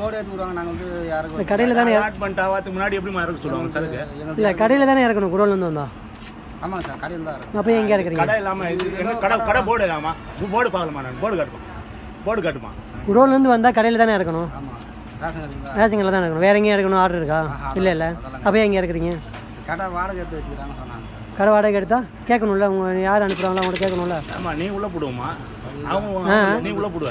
Load ஏற்றி விடுவாங்க. நாங்கள் வந்து யாருக்கும் இந்த கடையில் தானே ஸ்டார்ட் பண்ணிட்டு ஆகிறதுக்கு முன்னாடி எப்படிமா இறக்க சொல்லுவாங்க? சரக்கு இல்லை கடையில் தானே இறக்கணும்? குடோன்லேருந்து வந்தா. ஆமாங்க சார் கடையில் தான் இருக்கும் அப்போ எங்கே இறக்குறீங்க? கடை இல்லாம இது என்ன கடை கடை போர்டு ஆமா. போர்டு பார்க்கலாமா? நான் போர்டு காட்டுமா? போர்டு காட்டுமா? குடோன்லேருந்து வந்தால் கடையில் தானே இறக்கணும்? ஆமாம் ரேஷன் கடையில் தான் இருக்கணும் வேற எங்கேயும் இறக்கணும் ஆர்டர் இருக்கா? இல்லை இல்லை. அப்போ எங்கே இறக்குறீங்க? கடை வாடகை எடுத்து வச்சுக்கிறாங்கன்னு சொன்னாங்க சார். கடை வாடகை எடுத்தா கேட்கணும்ல உங்க யார் அனுப்புகிறாங்களோ அவங்கள்ட்ட கேட்கணும்ல. ஆமா நீ உள்ள போடுவோமா? அவங்க நீ உள்ள போடுவ.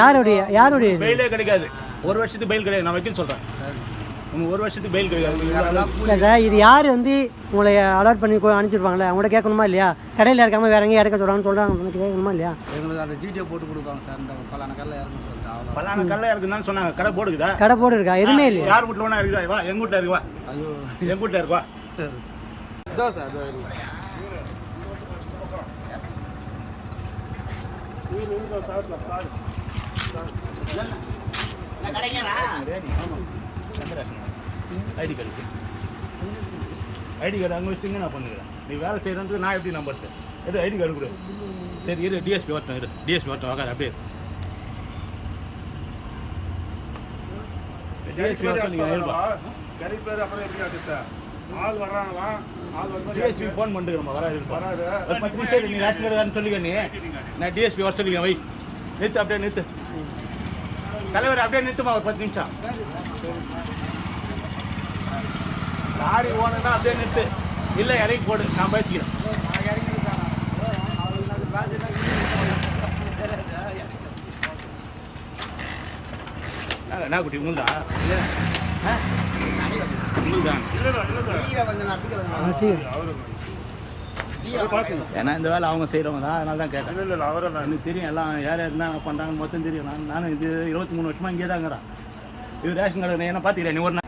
யாருடைய யாருடைய? பெயிலே கிடைக்காது. ஒரு வருஷத்துக்கு பெயில் கிடையாது. நான் வைக்கல் சொல்றேன். சரி. உனக்கு ஒரு வருஷத்துக்கு பெயில் கிடையாது. இல்லை சார் இது யார் வந்து உங்களை அலாட் பண்ணி கொ- அனுப்பிச்சிருப்பாங்களே? அவங்கள்ட்ட கேட்கணுமா இல்லையா? கடையில் இருக்காம வேற எங்கேயும் இறக்க சொல்கிறாங்கன்னு சொல்கிறாங்க கேட்கணுமா இல்லையா? எங்களுக்கு அந்த ஜிடிஏ போட்டு கொடுப்பாங்க சார். இந்த பலான கல்ல இறங்க சொல்லிட்டு அவ்வளோ பல்லான கல்ல இருக்குன்னு சொன்னாங்க. கடை போடுக்குதா? கடை போட்டு இருக்கா எதுவுமே இல்லையா? யார் வீட்டுல வேணா இருக்குதா? வா எங்க வீட்டுல இருக்கு வா. ஐயோ. எங்க வீட்டுல இருக்கு வா. சரி. இதோ சார் இதோ இருக்கு. ID card. ஐடி கார்டு அங்கே வச்சுட்டு நான் பண்ணுறேன் நீ வேலை செய்யறது நான் எப்படி நம்பர் எது ஐடி கார்டு கொடு. சரி இரு டிஎஸ்பி வரட்டும் இரு. டிஎஸ்பி வரட்டும் வாங்க அப்படியே டிஎஸ்பி வர சொன்னீங்க இருப்பா கறி பேர் அப்புறம் எப்படி ஆகுது ஆள் வர்றாங்களா? ஆள் வந்து டிஎஸ்பி ஃபோன் பண்ணிட்டுக்கிறோம் வராது வராது. பத்து நிமிஷம் நீ ரேஷன் கார்டு சொல்லிக்க நீ. நான் டிஎஸ்பி வர சொல்லிக்கிறேன் வை. நிறுத்து அப்படியே நிறுத்து. தலைவர் அப்படியே நிறுத்துமா ஒரு பத்து நிமிஷம்? லாரி ஓனர்னா அப்படியே நிறுத்து. இல்லை இறங்கி போடு நான் பேசிக்கிறேன். என்ன குட்டி உங்களுதா? இல்லை உங்களுதான் இல்ல இல்ல சார் கொஞ்சம் நட்டுக்கிறேன் ஆ, சரி. அவரு பாத்துங்க ஏன்னா இந்த வேலை அவங்க செய்கிறவங்க தான் அதனால தான் கேட்டேன். இல்ல இல்ல அவரை நான் எனக்கு தெரியும் எல்லாம் யார் யார் என்ன பண்ணுறாங்கன்னு மொத்தம் தெரியும். நான் நானும் இது இருபத்தி மூணு வருஷமா இங்கே தாங்கிறேன் இது ரேஷன் கார்டு நான் என்ன பார்த்துக்கிறேன் நீ ஒரு நாள்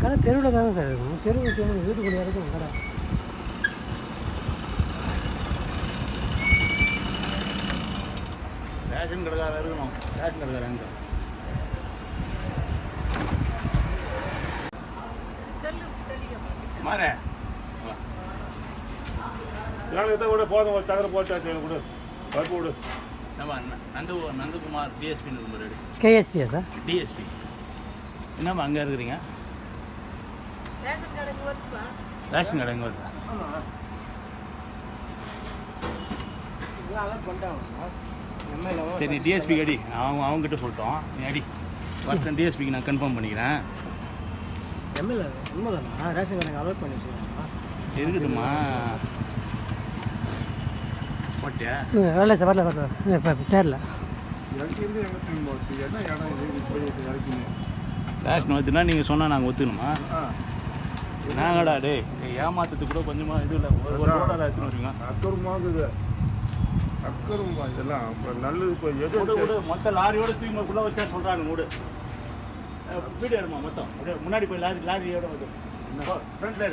கடை தெருவில் தானே சார் இருக்கும் தெரு வைக்கணும் வீட்டுக்குள்ளே இருக்கும் கடை ரேஷன் கடைக்காரர் இருக்கணும். ரேஷன் கடைக்காரர் எங்க மாறே. விட போதும் ஒரு தகர போச்சாச்சு எனக்கு கொடு. பருப்பு விடு. நம்ம நந்து நந்தகுமார் டிஎஸ்பி நம்பர் கேஎஸ்பியா சார்? டிஎஸ்பி என்னம்மா அங்கே இருக்கிறீங்க? ரேஷன் கடை எங்கே வருது எம்எல்ஏ சரி நீ டிஎஸ்பி அடி அவங்க அவங்ககிட்ட சொல்லிட்டோம் நீ அடி. ஃபஸ்ட் டிஎஸ்பிக்கு நான் கன்ஃபார்ம் பண்ணிக்கிறேன். எம்எல்ஏ உண்மைதானா? ரேஷன் கடைக்கு அலர்ட் பண்ணி வச்சுருக்காங்க இருக்கட்டுமா போட்டியா? வரல சார் வரல வரல இப்போ தேரல. ரேஷன் வருதுன்னா நீங்கள் சொன்னால் நாங்கள் ஒத்துக்கணுமா? நாங்கடா டேய். ஏமாத்தத்துக்கு கூட கொஞ்சமாக இது இல்லை. ஒரு ஒரு எடுத்துன்னு அக்கருமாகுது அக்கருமா இதெல்லாம். இப்போ நல்லது இப்போ எது விடு விடு மொத்த லாரியோட உள்ள வச்சா சொல்கிறாங்க மூடு. வீடியோ எடுமா மொத்தம்? அப்படியே முன்னாடி போய் லாரி லாரியோட வந்து ஃப்ரண்ட்ல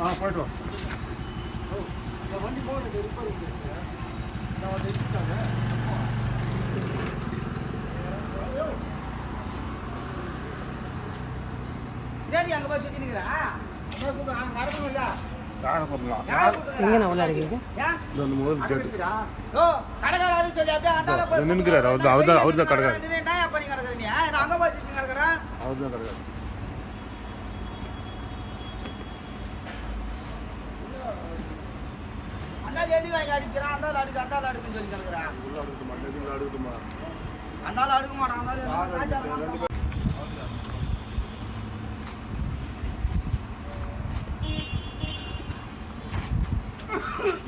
ஆ போய்ட்டு வா. நான் வந்து நின்னுக்கிறாரு, கடைக்காரர். கிடக்குறது, எண்ணி வாங்கி அடிக்கிறான்? அந்தால அடுக்கு அந்தால அடுக்குன்னு சொல்லி கிடக்குறான் அந்தால அடுக்க மாட்டான். அந்தால Thank